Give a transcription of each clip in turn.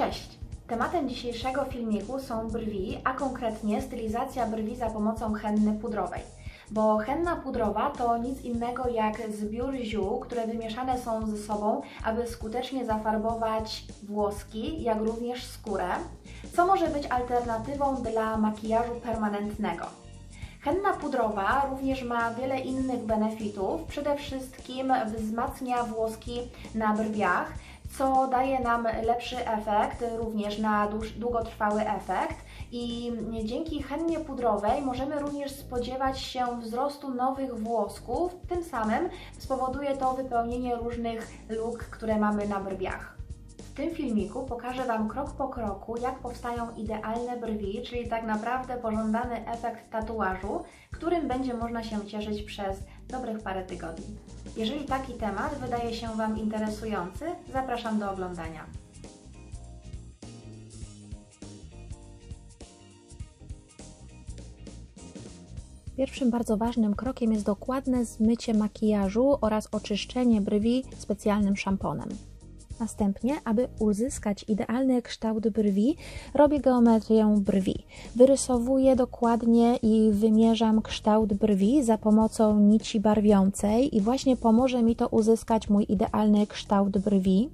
Cześć! Tematem dzisiejszego filmiku są brwi, a konkretnie stylizacja brwi za pomocą henny pudrowej. Bo henna pudrowa to nic innego jak zbiór ziół, które wymieszane są ze sobą, aby skutecznie zafarbować włoski, jak również skórę, co może być alternatywą dla makijażu permanentnego. Henna pudrowa również ma wiele innych benefitów. Przede wszystkim wzmacnia włoski na brwiach, co daje nam lepszy efekt, również na długotrwały efekt. I dzięki hennie pudrowej możemy również spodziewać się wzrostu nowych włosków, tym samym spowoduje to wypełnienie różnych luk, które mamy na brwiach. W tym filmiku pokażę Wam krok po kroku, jak powstają idealne brwi, czyli tak naprawdę pożądany efekt tatuażu, którym będzie można się cieszyć przez dobrych parę tygodni. Jeżeli taki temat wydaje się Wam interesujący, zapraszam do oglądania. Pierwszym bardzo ważnym krokiem jest dokładne zmycie makijażu oraz oczyszczenie brwi specjalnym szamponem. Następnie, aby uzyskać idealny kształt brwi, robię geometrię brwi. Wyrysowuję dokładnie i wymierzam kształt brwi za pomocą nici barwiącej i właśnie pomoże mi to uzyskać mój idealny kształt brwi.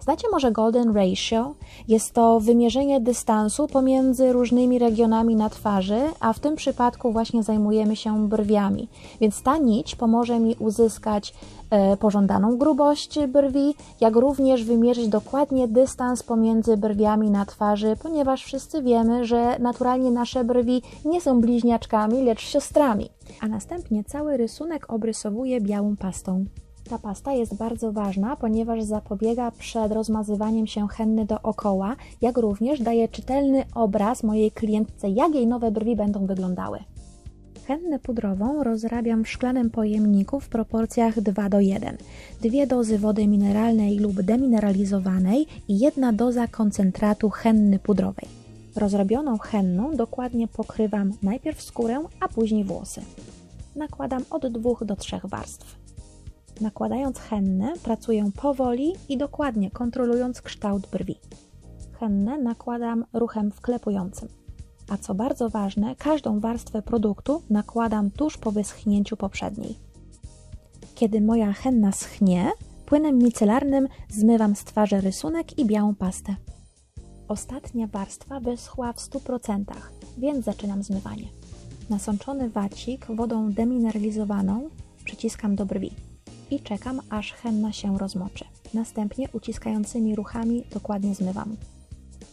Znacie może Golden Ratio? Jest to wymierzenie dystansu pomiędzy różnymi regionami na twarzy, a w tym przypadku właśnie zajmujemy się brwiami. Więc ta nić pomoże mi uzyskać e, pożądaną grubość brwi, jak również wymierzyć dokładnie dystans pomiędzy brwiami na twarzy, ponieważ wszyscy wiemy, że naturalnie nasze brwi nie są bliźniaczkami, lecz siostrami. A następnie cały rysunek obrysowuję białą pastą. Ta pasta jest bardzo ważna, ponieważ zapobiega przed rozmazywaniem się henny dookoła, jak również daje czytelny obraz mojej klientce, jak jej nowe brwi będą wyglądały. Hennę pudrową rozrabiam w szklanym pojemniku w proporcjach 2 do 1. Dwie dozy wody mineralnej lub demineralizowanej i jedna doza koncentratu henny pudrowej. Rozrobioną henną dokładnie pokrywam najpierw skórę, a później włosy. Nakładam od 2 do 3 warstw. Nakładając hennę, pracuję powoli i dokładnie kontrolując kształt brwi. Hennę nakładam ruchem wklepującym. A co bardzo ważne, każdą warstwę produktu nakładam tuż po wyschnięciu poprzedniej. Kiedy moja henna schnie, płynem micelarnym zmywam z twarzy rysunek i białą pastę. Ostatnia warstwa wyschła w 100%, więc zaczynam zmywanie. Nasączony wacik wodą demineralizowaną przyciskam do brwi i czekam, aż henna się rozmoczy. Następnie uciskającymi ruchami dokładnie zmywam.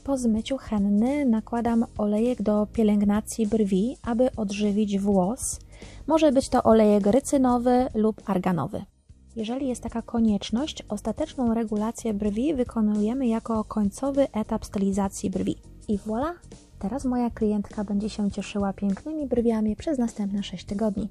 Po zmyciu henny nakładam olejek do pielęgnacji brwi, aby odżywić włos. Może być to olejek rycynowy lub arganowy. Jeżeli jest taka konieczność, ostateczną regulację brwi wykonujemy jako końcowy etap stylizacji brwi. I voilà! Teraz moja klientka będzie się cieszyła pięknymi brwiami przez następne 6 tygodni.